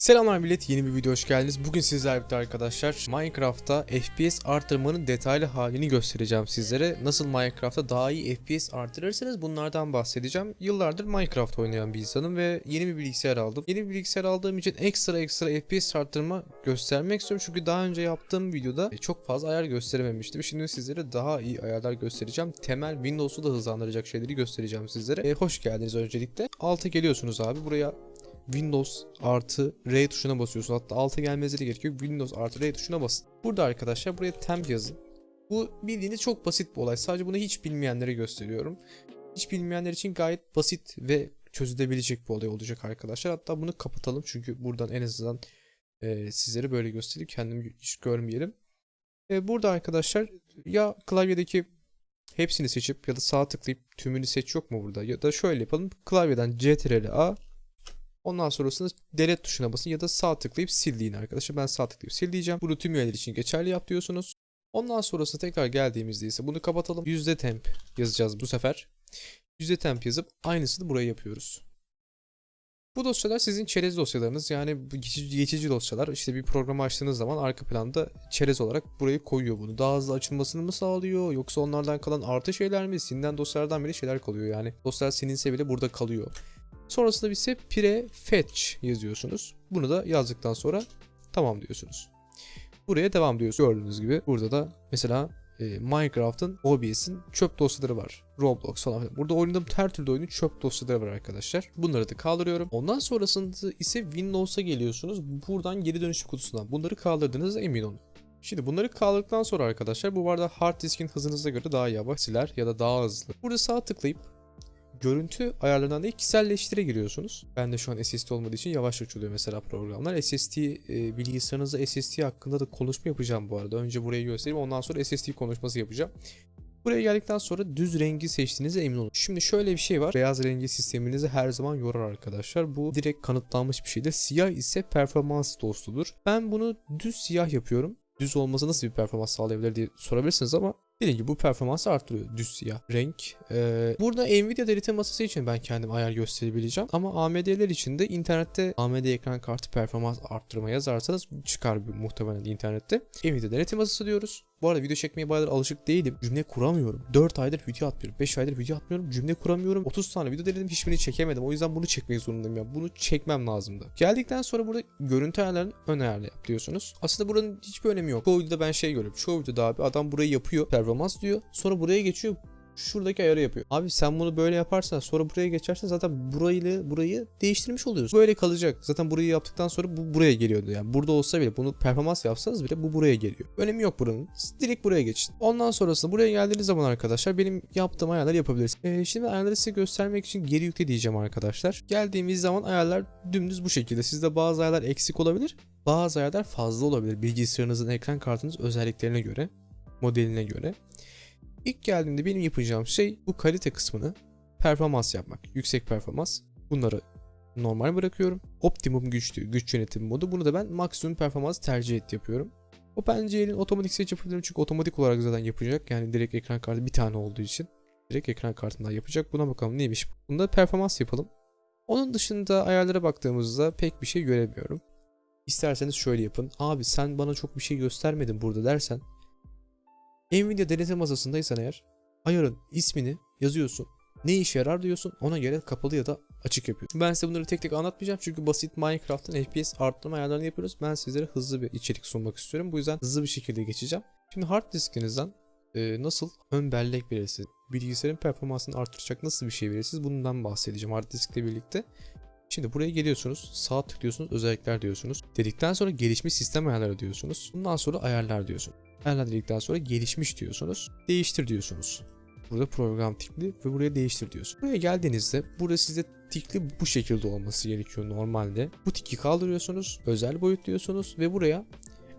Selamlar millet yeni bir video hoş geldiniz. Bugün sizlerle birlikte arkadaşlar Minecraft'ta FPS artırmanın detaylı halini göstereceğim sizlere. Nasıl Minecraft'ta daha iyi FPS artırırsınız bunlardan bahsedeceğim. Yıllardır Minecraft oynayan bir insanım ve yeni bir bilgisayar aldım. Yeni bir bilgisayar aldığım için ekstra ekstra FPS arttırma göstermek istiyorum. Çünkü daha önce yaptığım videoda çok fazla ayar gösterememiştim. Şimdi sizlere daha iyi ayarlar göstereceğim. Temel Windows'u da hızlandıracak şeyleri göstereceğim sizlere. E, hoş geldiniz öncelikle. Alta geliyorsunuz abi. Buraya Windows artı R tuşuna basıyorsun. Hatta alta gelmenize de gerek yok. Windows artı R tuşuna basın. Burada arkadaşlar buraya temp yazın. Bu bildiğiniz çok basit bir olay. Sadece bunu hiç bilmeyenlere gösteriyorum. Hiç bilmeyenler için gayet basit ve çözülebilecek bir olay olacak arkadaşlar. Hatta bunu kapatalım çünkü buradan en azından e, sizlere böyle göstereyim. Kendimi hiç görmeyelim. E, burada arkadaşlar ya klavyedeki hepsini seçip ya da sağ tıklayıp tümünü seç yok mu burada? Ya da şöyle yapalım. Klavyeden Ctrl A Ondan sonrasında delete tuşuna basın ya da sağ tıklayıp sil deyin arkadaşlar. Ben sağ tıklayıp sil diyeceğim. Bunu tüm üyeler için geçerli yap diyorsunuz. Ondan sonrasında tekrar geldiğimizde ise bunu kapatalım. Yüzde temp yazacağız bu sefer. Yüzde temp yazıp aynısını buraya yapıyoruz. Bu dosyalar sizin çerez dosyalarınız yani geçici, geçici dosyalar işte bir programı açtığınız zaman arka planda çerez olarak burayı koyuyor bunu. Daha hızlı açılmasını mı sağlıyor yoksa onlardan kalan artı şeyler mi? Silinen dosyalardan bile şeyler kalıyor yani. Dosyalar silinse bile burada kalıyor. Sonrasında ise prefetch yazıyorsunuz. Bunu da yazdıktan sonra tamam diyorsunuz. Buraya devam diyorsunuz. Gördüğünüz gibi burada da mesela e, Minecraft'ın OBS'in çöp dosyaları var. Roblox falan filan. Burada oynadığım her türlü oyunun çöp dosyaları var arkadaşlar. Bunları da kaldırıyorum. Ondan sonrasında ise Windows'a geliyorsunuz. Buradan geri dönüşüm kutusundan. Bunları kaldırdığınızda emin olun. Şimdi bunları kaldırdıktan sonra arkadaşlar bu arada hard diskin hızınıza göre daha yavaş siler ya da daha hızlı. Burada sağ tıklayıp görüntü ayarlarından değil kişiselleştire giriyorsunuz. Ben de şu an SSD olmadığı için yavaş açılıyor mesela programlar. SSD e, bilgisayarınızda SSD hakkında da konuşma yapacağım bu arada. Önce burayı göstereyim ondan sonra SSD konuşması yapacağım. Buraya geldikten sonra düz rengi seçtiğinize emin olun. Şimdi şöyle bir şey var. Beyaz rengi sisteminizi her zaman yorar arkadaşlar. Bu direkt kanıtlanmış bir şeydir. Siyah ise performans dostudur. Ben bunu düz siyah yapıyorum. Düz olması nasıl bir performans sağlayabilir diye sorabilirsiniz ama Dediğim bu performansı arttırıyor düz siyah renk. Ee, burada Nvidia derite masası için ben kendim ayar gösterebileceğim. Ama AMD'ler için de internette AMD ekran kartı performans arttırma yazarsanız çıkar muhtemelen internette. Nvidia derite masası diyoruz. Bu arada video çekmeye bayağıdır alışık değilim. Cümle kuramıyorum. 4 aydır video atmıyorum. 5 aydır video atmıyorum. Cümle kuramıyorum. 30 tane video denedim hiçbirini çekemedim. O yüzden bunu çekmek zorundayım ya. Bunu çekmem lazımdı. Geldikten sonra burada görüntü ayarlarını ön ayarla yap diyorsunuz. Aslında buranın hiçbir önemi yok. Çoğu videoda ben şey görüyorum. Çoğu videoda abi adam burayı yapıyor. Performans diyor. Sonra buraya geçiyor şuradaki ayarı yapıyor. Abi sen bunu böyle yaparsan sonra buraya geçersen zaten burayı burayı değiştirmiş oluyorsun. Böyle kalacak. Zaten burayı yaptıktan sonra bu buraya geliyordu. Yani burada olsa bile bunu performans yapsanız bile bu buraya geliyor. Önemi yok buranın. Direkt buraya geçin. Ondan sonrasında buraya geldiğiniz zaman arkadaşlar benim yaptığım ayarları yapabilirsiniz. Ee, şimdi ayarları size göstermek için geri yükle diyeceğim arkadaşlar. Geldiğimiz zaman ayarlar dümdüz bu şekilde. Sizde bazı ayarlar eksik olabilir. Bazı ayarlar fazla olabilir. Bilgisayarınızın ekran kartınız özelliklerine göre, modeline göre. İlk geldiğinde benim yapacağım şey bu kalite kısmını performans yapmak. Yüksek performans. Bunları normal bırakıyorum. Optimum güçlü güç yönetim modu. Bunu da ben maksimum performans tercih et yapıyorum. O pencerenin otomatik seç yapabilirim çünkü otomatik olarak zaten yapacak. Yani direkt ekran kartı bir tane olduğu için direkt ekran kartından yapacak. Buna bakalım neymiş. Bunda performans yapalım. Onun dışında ayarlara baktığımızda pek bir şey göremiyorum. İsterseniz şöyle yapın. Abi sen bana çok bir şey göstermedin burada dersen Nvidia denetim masasındaysan eğer ayarın ismini yazıyorsun. Ne işe yarar diyorsun ona göre kapalı ya da açık yapıyorsun. Ben size bunları tek tek anlatmayacağım çünkü basit Minecraft'ın FPS arttırma ayarlarını yapıyoruz. Ben sizlere hızlı bir içerik sunmak istiyorum. Bu yüzden hızlı bir şekilde geçeceğim. Şimdi hard diskinizden e, nasıl ön bellek verirsiniz? Bilgisayarın performansını artıracak nasıl bir şey verirsiniz? Bundan bahsedeceğim hard diskle birlikte. Şimdi buraya geliyorsunuz. Sağ tıklıyorsunuz. Özellikler diyorsunuz. Dedikten sonra gelişmiş sistem ayarları diyorsunuz. Bundan sonra ayarlar diyorsunuz. Ayarlar dedikten sonra gelişmiş diyorsunuz. Değiştir diyorsunuz. Burada program tikli ve buraya değiştir diyorsunuz. Buraya geldiğinizde burada size tikli bu şekilde olması gerekiyor normalde. Bu tiki kaldırıyorsunuz. Özel boyut diyorsunuz ve buraya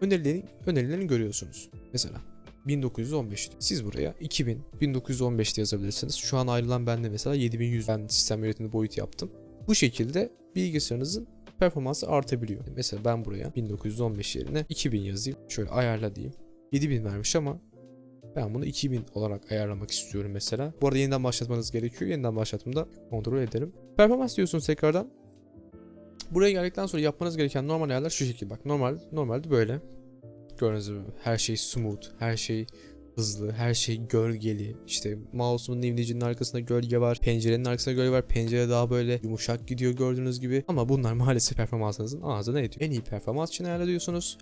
önerilerini, önerilerini görüyorsunuz. Mesela 1915. Siz buraya 2000, 1915 yazabilirsiniz. Şu an ayrılan bende mesela 7100 ben sistem yönetiminde boyut yaptım. Bu şekilde bilgisayarınızın performansı artabiliyor. Mesela ben buraya 1915 yerine 2000 yazayım. Şöyle ayarla diyeyim. 7000 vermiş ama ben bunu 2000 olarak ayarlamak istiyorum mesela. Bu arada yeniden başlatmanız gerekiyor. Yeniden başlattığımda kontrol ederim. Performans diyorsunuz tekrardan. Buraya geldikten sonra yapmanız gereken normal ayarlar şu şekilde bak. Normal normalde böyle. Gördüğünüz gibi her şey smooth, her şey hızlı, her şey gölgeli. İşte mouse'umun imlecinin arkasında gölge var, pencerenin arkasında gölge var. Pencere daha böyle yumuşak gidiyor gördüğünüz gibi. Ama bunlar maalesef performansınızın ağzına ediyor. En iyi performans için ayarlıyorsunuz.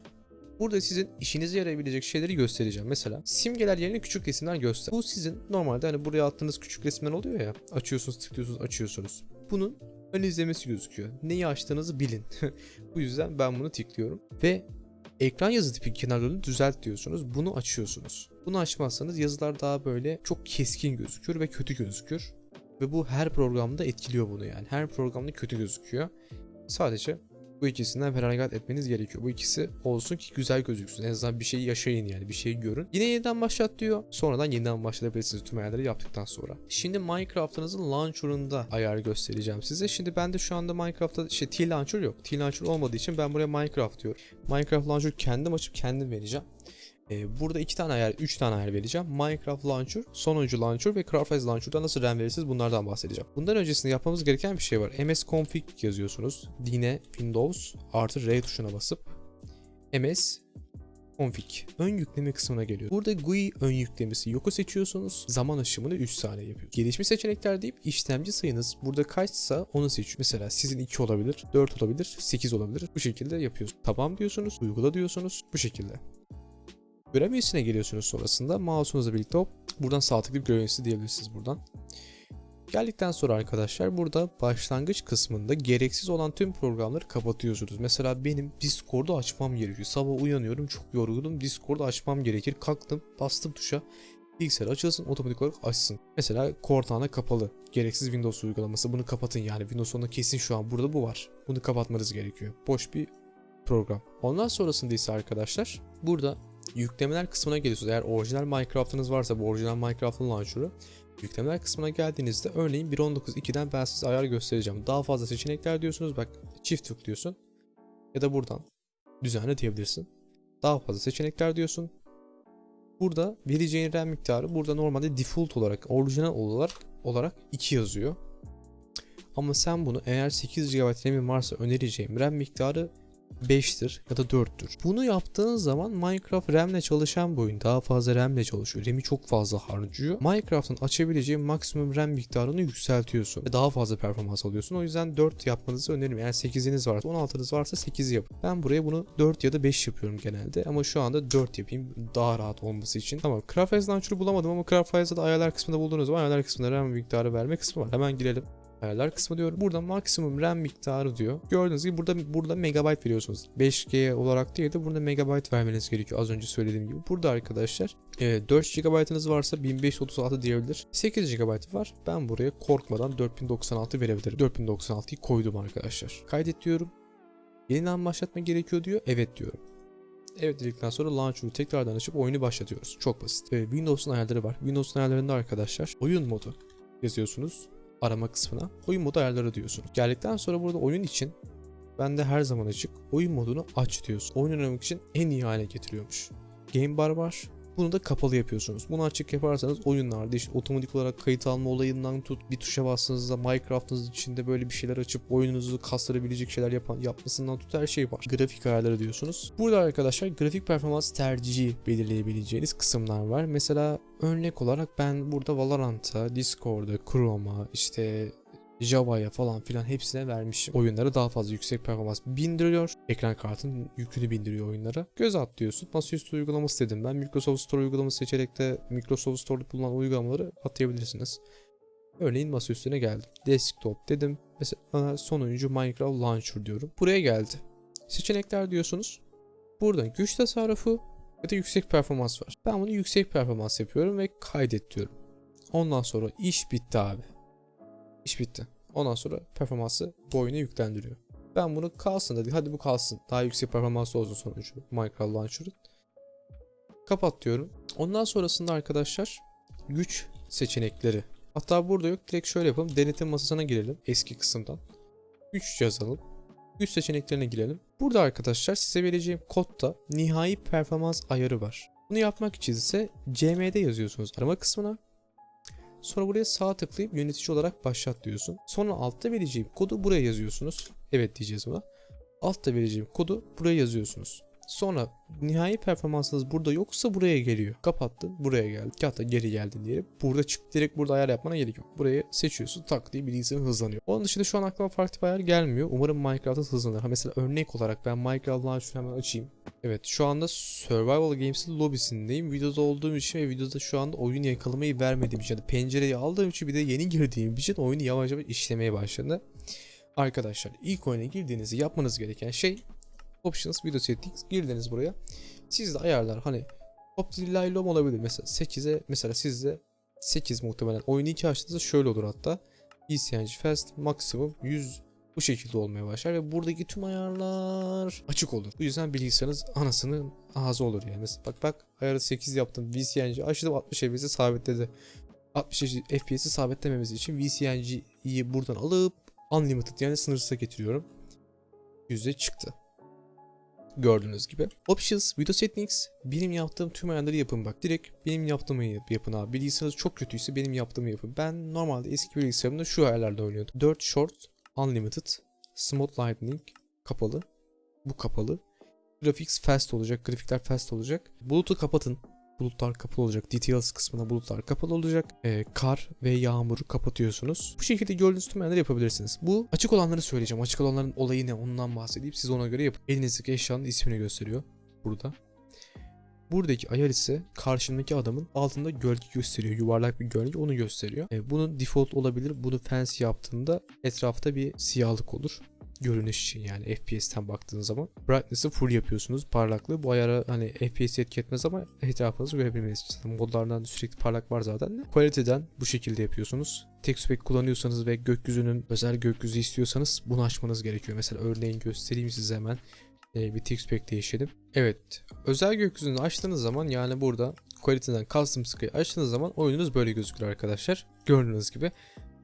Burada sizin işinize yarayabilecek şeyleri göstereceğim. Mesela simgeler yerine küçük resimler göster. Bu sizin normalde hani buraya attığınız küçük resimler oluyor ya. Açıyorsunuz, tıklıyorsunuz, açıyorsunuz. Bunun ön izlemesi gözüküyor. Neyi açtığınızı bilin. Bu yüzden ben bunu tıklıyorum. Ve ekran yazı tipi kenarlarını düzelt diyorsunuz. Bunu açıyorsunuz. Bunu açmazsanız yazılar daha böyle çok keskin gözükür ve kötü gözükür. Ve bu her programda etkiliyor bunu yani. Her programda kötü gözüküyor. Sadece bu ikisinden feragat etmeniz gerekiyor. Bu ikisi olsun ki güzel gözüksün. En azından bir şeyi yaşayın yani. Bir şeyi görün. Yine yeniden başlat diyor. Sonradan yeniden başlatabilirsiniz tüm ayarları yaptıktan sonra. Şimdi Minecraft'ınızın launcher'ında ayar göstereceğim size. Şimdi bende şu anda Minecraft'ta şey T-Launcher yok. T-Launcher olmadığı için ben buraya Minecraft diyorum. Minecraft Launcher kendim açıp kendim vereceğim. Ee, burada iki tane ayar, üç tane ayar vereceğim. Minecraft Launcher, sonuncu Launcher ve CraftSize Launcher'da nasıl RAM verirsiniz bunlardan bahsedeceğim. Bundan öncesinde yapmamız gereken bir şey var. MS config yazıyorsunuz. Yine Windows artı R tuşuna basıp MS config ön yükleme kısmına geliyor. Burada GUI ön yüklemesi yoku seçiyorsunuz. Zaman aşımını 3 saniye yapıyor. Gelişmiş seçenekler deyip işlemci sayınız burada kaçsa onu seçiyor. Mesela sizin 2 olabilir, 4 olabilir, 8 olabilir. Bu şekilde yapıyorsunuz. Tamam diyorsunuz, uygula diyorsunuz. Bu şekilde. Görev üyesine geliyorsunuz sonrasında. Mouse'unuzla birlikte hop buradan sağ tıklayıp görev üyesi diyebilirsiniz buradan. Geldikten sonra arkadaşlar burada başlangıç kısmında gereksiz olan tüm programları kapatıyorsunuz. Mesela benim Discord'u açmam gerekiyor. Sabah uyanıyorum çok yorgunum. Discord'u açmam gerekir. Kalktım bastım tuşa. Bilgisayar açılsın otomatik olarak açsın. Mesela Cortana kapalı. Gereksiz Windows uygulaması. Bunu kapatın yani. Windows onda kesin şu an burada bu var. Bunu kapatmanız gerekiyor. Boş bir program. Ondan sonrasında ise arkadaşlar burada yüklemeler kısmına geliyorsunuz. Eğer orijinal Minecraft'ınız varsa bu orijinal Minecraft'ın launcher'ı yüklemeler kısmına geldiğinizde örneğin 1.19.2'den ben size ayar göstereceğim. Daha fazla seçenekler diyorsunuz. Bak çift tıklıyorsun. Ya da buradan düzenle diyebilirsin. Daha fazla seçenekler diyorsun. Burada vereceğin RAM miktarı burada normalde default olarak orijinal olarak olarak 2 yazıyor. Ama sen bunu eğer 8 GB RAM'in varsa önereceğim RAM miktarı 5'tir ya da 4'tür. Bunu yaptığın zaman Minecraft RAM'le çalışan bir oyun. Daha fazla RAM'le çalışıyor. RAM'i çok fazla harcıyor. Minecraft'ın açabileceği maksimum RAM miktarını yükseltiyorsun. Ve daha fazla performans alıyorsun. O yüzden 4 yapmanızı öneririm. Eğer 8'iniz varsa 16'nız varsa 8 yapın. Ben buraya bunu 4 ya da 5 yapıyorum genelde. Ama şu anda 4 yapayım. Daha rahat olması için. Tamam. CraftSize Launcher'ı bulamadım ama CraftSize'da da ayarlar kısmında bulduğunuz zaman ayarlar kısmında RAM miktarı verme kısmı var. Hemen girelim ayarlar kısmı diyor. Burada maksimum RAM miktarı diyor. Gördüğünüz gibi burada burada megabayt veriyorsunuz. 5G olarak değil de burada megabayt vermeniz gerekiyor. Az önce söylediğim gibi. Burada arkadaşlar e, 4 GB'ınız varsa 1536 diyebilir. 8 GB var. Ben buraya korkmadan 4096 verebilirim. 4096'yı koydum arkadaşlar. Kaydet diyorum. Yeniden başlatma gerekiyor diyor. Evet diyorum. Evet dedikten sonra Launcher'ı tekrardan açıp oyunu başlatıyoruz. Çok basit. E, Windows'un ayarları var. Windows'un ayarlarında arkadaşlar oyun modu yazıyorsunuz arama kısmına oyun modu ayarları diyorsun. Geldikten sonra burada oyun için ben de her zaman açık oyun modunu aç diyorsun. Oyun oynamak için en iyi hale getiriyormuş. Game bar var. Bunu da kapalı yapıyorsunuz. Bunu açık yaparsanız oyunlarda işte otomatik olarak kayıt alma olayından tut bir tuşa bastığınızda Minecraft'ınız içinde böyle bir şeyler açıp oyununuzu kastırabilecek şeyler yapan yapmasından tut her şey var. Grafik ayarları diyorsunuz. Burada arkadaşlar grafik performans tercihi belirleyebileceğiniz kısımlar var. Mesela örnek olarak ben burada Valorant'a, Discord'a, Chrome'a, işte Java'ya falan filan hepsine vermişim. Oyunlara daha fazla yüksek performans bindiriyor. Ekran kartın yükünü bindiriyor oyunlara. Göz atlıyorsun. Masaüstü uygulaması dedim. Ben Microsoft Store uygulaması seçerek de Microsoft Store'da bulunan uygulamaları atayabilirsiniz. Örneğin masaüstüne geldim. Desktop dedim. Mesela sonuncu Minecraft Launcher diyorum. Buraya geldi. Seçenekler diyorsunuz. Burada güç tasarrufu ya da yüksek performans var. Ben bunu yüksek performans yapıyorum ve kaydet diyorum. Ondan sonra iş bitti abi. İş bitti. Ondan sonra performansı bu oyuna yüklendiriyor. Ben bunu kalsın dedi. Hadi bu kalsın. Daha yüksek performanslı olsun sonucu. Minecraft Launcher'ın. Kapat diyorum. Ondan sonrasında arkadaşlar güç seçenekleri. Hatta burada yok. Direkt şöyle yapalım. Denetim masasına girelim. Eski kısımdan. Güç yazalım. Güç seçeneklerine girelim. Burada arkadaşlar size vereceğim kodda nihai performans ayarı var. Bunu yapmak için ise CMD yazıyorsunuz arama kısmına. Sonra buraya sağ tıklayıp yönetici olarak başlat diyorsun. Sonra altta vereceğim kodu buraya yazıyorsunuz. Evet diyeceğiz buna. Altta vereceğim kodu buraya yazıyorsunuz. Sonra nihai performansınız burada yoksa buraya geliyor. Kapattın buraya geldi. Hatta geri geldin diyelim. Burada çık direkt burada ayar yapmana gerek yok. Burayı seçiyorsun tak diye bilgisayarın hızlanıyor. Onun dışında şu an aklıma farklı bir ayar gelmiyor. Umarım Minecraft'ta hızlanır. Ha mesela örnek olarak ben Minecraft Launcher'ı hemen açayım. Evet şu anda Survival Games'in lobisindeyim. Videoda olduğum için ve videoda şu anda oyunu yakalamayı vermediğim için. Yani pencereyi aldığım için bir de yeni girdiğim için oyunu yavaş yavaş işlemeye başladı. Arkadaşlar ilk oyuna girdiğinizde yapmanız gereken şey Options Video Settings girdiniz buraya. Sizde ayarlar hani Optimize olabilir. Mesela 8'e mesela sizde 8 muhtemelen. Oyunu 2 açtığınızda şöyle olur hatta. ECNG Fast maksimum 100 bu şekilde olmaya başlar ve buradaki tüm ayarlar açık olur. Bu yüzden bilgisayarınız anasının ağzı olur yani. Mesela bak bak ayarı 8 yaptım. VCNG açtım 60 FPS'i sabitledi. 60 FPS'i sabitlememiz için VCNG'yi buradan alıp unlimited yani sınırsıza getiriyorum. Yüzde çıktı. Gördüğünüz gibi. Options, Video Settings, benim yaptığım tüm ayarları yapın bak. Direkt benim yaptığımı yap- yapın abi. Bilgisayarınız çok kötüyse benim yaptığımı yapın. Ben normalde eski bilgisayarımda şu ayarlarda oynuyordum. 4 Short, Unlimited, Smooth Lightning kapalı. Bu kapalı. Graphics fast olacak. Grafikler fast olacak. Bulutu kapatın. Bulutlar kapalı olacak. Details kısmına bulutlar kapalı olacak. Ee, kar ve yağmuru kapatıyorsunuz. Bu şekilde gördüğünüz tüm ayarları yapabilirsiniz. Bu açık olanları söyleyeceğim. Açık olanların olayı ne ondan bahsedeyim. Siz ona göre yapın. Elinizdeki eşyanın ismini gösteriyor. Burada. Buradaki ayar ise karşımdaki adamın altında gölge gösteriyor. Yuvarlak bir gölge onu gösteriyor. Ee, bunun default olabilir. Bunu fancy yaptığında etrafta bir siyahlık olur görünüş için yani FPS'ten baktığınız zaman. Brightness'ı full yapıyorsunuz. Parlaklığı bu ayara hani FPS etki etmez ama etrafınızı görebilmeniz için. Modlardan sürekli parlak var zaten de. Quality'den bu şekilde yapıyorsunuz. Text pack kullanıyorsanız ve gökyüzünün özel gökyüzü istiyorsanız bunu açmanız gerekiyor. Mesela örneğin göstereyim size hemen. Ee, bir text pack değişelim. Evet. Özel gökyüzünü açtığınız zaman yani burada Quality'den Custom Sky açtığınız zaman oyununuz böyle gözükür arkadaşlar. Gördüğünüz gibi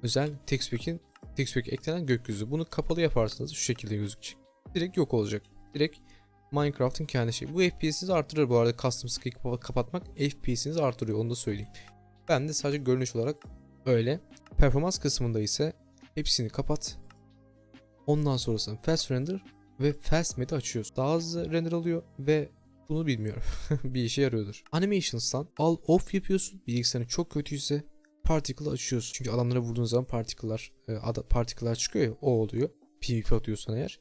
özel text TextPack eklenen gökyüzü. Bunu kapalı yaparsanız şu şekilde gözükecek. Direkt yok olacak. Direkt Minecraft'ın kendi şeyi. Bu FPS'inizi artırır bu arada custom kapa- kapatmak FPS'inizi artırıyor onu da söyleyeyim. Ben de sadece görünüş olarak öyle. Performans kısmında ise hepsini kapat. Ondan sonrasında fast render ve fast mode açıyorsun. Daha hızlı render alıyor ve bunu bilmiyorum. bir işe yarıyordur. Animations'tan al off yapıyorsun. Bilgisayarın çok kötüyse particle açıyorsun. Çünkü adamlara vurduğun zaman partiküller e, partiküller çıkıyor ya o oluyor. PvP atıyorsan eğer.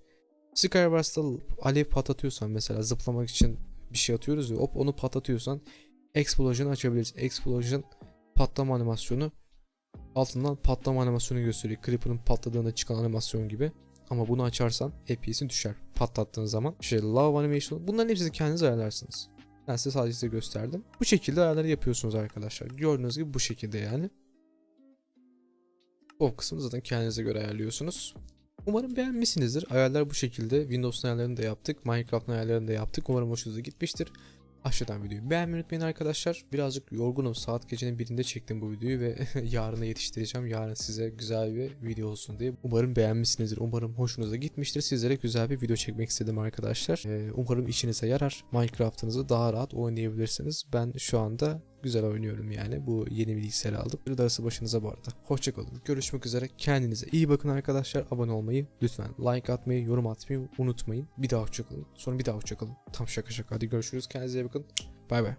Skywars'ta alev patlatıyorsan mesela zıplamak için bir şey atıyoruz ya hop onu patlatıyorsan Explosion açabilirsin. Explosion patlama animasyonu altından patlama animasyonu gösteriyor. Creeper'ın patladığında çıkan animasyon gibi. Ama bunu açarsan FPS'in düşer patlattığın zaman. İşte love animation bunların hepsini kendiniz ayarlarsınız. Ben size sadece size gösterdim. Bu şekilde ayarları yapıyorsunuz arkadaşlar. Gördüğünüz gibi bu şekilde yani. O kısmını zaten kendinize göre ayarlıyorsunuz. Umarım beğenmişsinizdir. Ayarlar bu şekilde. Windows'un ayarlarını da yaptık. Minecraft'ın ayarlarını da yaptık. Umarım hoşunuza gitmiştir. Aşağıdan videoyu beğenmeyi unutmayın arkadaşlar. Birazcık yorgunum. Saat gecenin birinde çektim bu videoyu ve yarına yetiştireceğim. Yarın size güzel bir video olsun diye. Umarım beğenmişsinizdir. Umarım hoşunuza gitmiştir. Sizlere güzel bir video çekmek istedim arkadaşlar. Ee, umarım işinize yarar. Minecraft'ınızı daha rahat oynayabilirsiniz. Ben şu anda güzel oynuyorum yani. Bu yeni bilgisayarı aldım. Bir darısı başınıza bu arada. Hoşçakalın. Görüşmek üzere. Kendinize iyi bakın arkadaşlar. Abone olmayı lütfen like atmayı, yorum atmayı unutmayın. Bir daha hoşçakalın. Sonra bir daha hoşçakalın. Tam şaka şaka. Hadi görüşürüz. Kendinize iyi bakın. Bay bay.